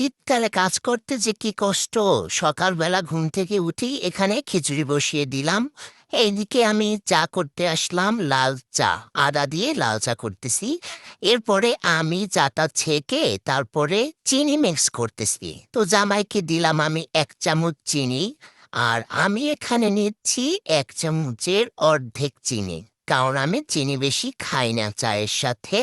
শীতকালে কাজ করতে যে কি কষ্ট, সকালবেলা ঘুম থেকে উঠি, এখানে খিচুড়ি বসিয়ে দিলাম। এইদিকে আমি চা করতে আসলাম, লাল চা, আদা দিয়ে লাল চা করতেছি। এরপরে আমি চাটা ছেঁকে তারপরে চিনি মিক্স করতেছি। তো জামাইকে দিলাম আমি এক চামচ চিনি আর আমি এখানে নিচ্ছি এক চামচের অর্ধেক চিনি। কারণ আমি চিনি বেশি খাই না চায়ের সাথে।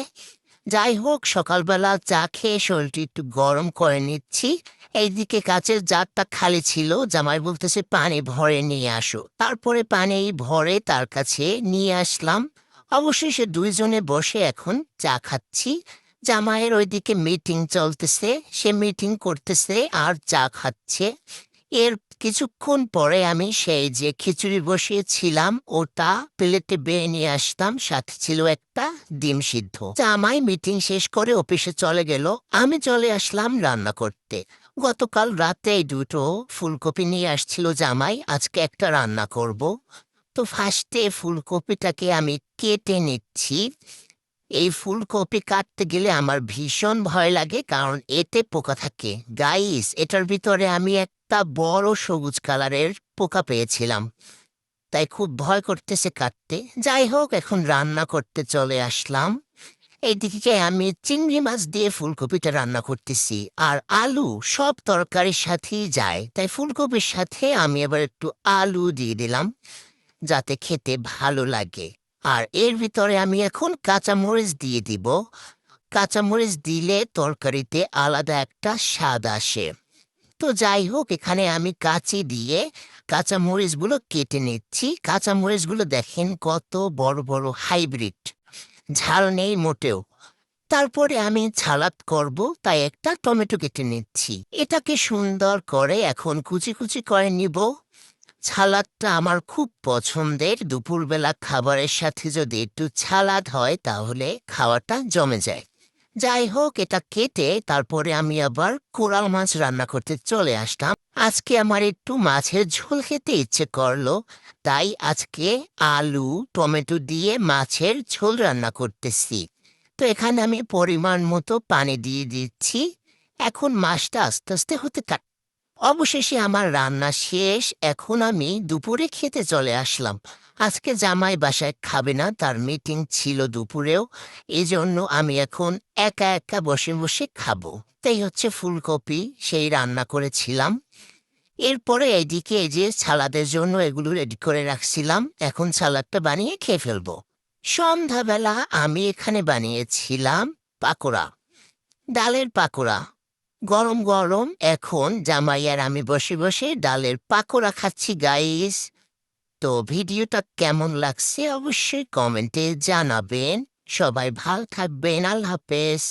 যাই হোক সকালবেলা চা খেয়ে শরীরটি একটু গরম করে নিচ্ছি। এইদিকে কাচের জারটা খালি ছিল, জামাই বলতেছে, পানি ভরে নিয়ে আসো। তারপরে পানি ভরে তার কাছে নিয়ে আসলাম। অবশ্যই সে দুইজনে বসে এখন চা খাচ্ছি। জামাইয়ের ওইদিকে মিটিং চলতেছে, সে মিটিং করতেছে আর চা খাচ্ছে। এর কিছুক্ষণ পরে আমি সেই যে খিচুড়ি বসিয়েছিলাম, ওটা প্লেটে বেয়ে নিয়ে আসতাম, সাথে ছিল একটা ডিম সিদ্ধ। জামাই মিটিং শেষ করে অফিসে চলে গেল। আমি চলে আসলাম রান্না করতে। গতকাল রাতে এই দুটো ফুলকপি নিয়ে আসছিল জামাই, আজকে একটা রান্না করব। তো ফার্স্টে ফুলকপিটাকে আমি কেটে নিচ্ছি। এই ফুলকপি কাটতে গেলে আমার ভীষণ ভয় লাগে, কারণ এতে পোকা থাকে। গাইস এটার ভিতরে আমি একটা বড় সবুজ কালারের পোকা পেয়েছিলাম। তাই খুব ভয় করতেছে কাটতে। যাই হোক, এখন রান্না করতে চলে আসলাম। এইদিকে আমি চিংড়ি মাছ দিয়ে ফুলকপিটা রান্না করতেছি, আর আলু সব তরকারির সাথেই যায়। তাই ফুলকপির সাথে আমি এবার একটু আলু দিয়ে দিলাম, যাতে খেতে ভালো লাগে। আর এর ভিতরে আমি এখন কাঁচামরিচ দিয়ে দিব। কাঁচামরিচ দিলে তরকারিতে আলাদা একটা স্বাদ আসে। তো যাই হোক, এখানে আমি কাঁচি দিয়ে কাঁচামরিচগুলো কেটে নিচ্ছি। কাঁচামরিচগুলো দেখেন কত বড় বড় হাইব্রিড। ঝাল নেই মোটেও। তারপরে আমি ছালাদ করব, তাই একটা টমেটো কেটে নিচ্ছি। এটাকে সুন্দর করে এখন কুচি কুচি করে নিব। ছালাদটা আমার খুব পছন্দের। দুপুরবেলা খাবারের সাথে যদি একটু ছালাদ হয়, তাহলে খাওয়াটা জমে যায়। যাই হোক, এটা কেটে তারপরে আমি আবার কোরাল মাছ রান্না করতে চলে আসলাম আজকে আমার একটু মাছের ঝোল খেতে ইচ্ছে করল, তাই আজকে আলু, টমেটো দিয়ে মাছের ঝোল রান্না করতেছি। তো এখানে আমি পরিমাণ মতো পানি দিয়ে দিচ্ছি। এখন মাছটা আস্তে আস্তে হতে থাক অবশেষে আমার রান্না শেষ, এখন আমি দুপুরে খেতে চলে আসলাম। আজকে জামাই বাসায় খাবে না, তার মিটিং ছিল দুপুরেও। এজন্য আমি এখন একা একা বসে বসে খাব। তাই হচ্ছে ফুলকপি, সেই রান্না করেছিলাম। এরপরে এইদিকে এই যে সালাদের জন্য এগুলো রেডি করে রাখছিলাম, এখন সালাদটা বানিয়ে খেয়ে ফেলব। সন্ধ্যাবেলা আমি এখানে বানিয়েছিলাম পাকোড়া, ডালের পাকোড়া। গরম গরম। এখন জামাই আর আমি বসে বসে ডালের পাকোড়া খাচ্ছি গাইস তো ভিডিওটা কেমন লাগছে অবশ্যই কমেন্টে জানাবেন। সবাই ভালো থাকবেন। আল্লাহ হাফেজ।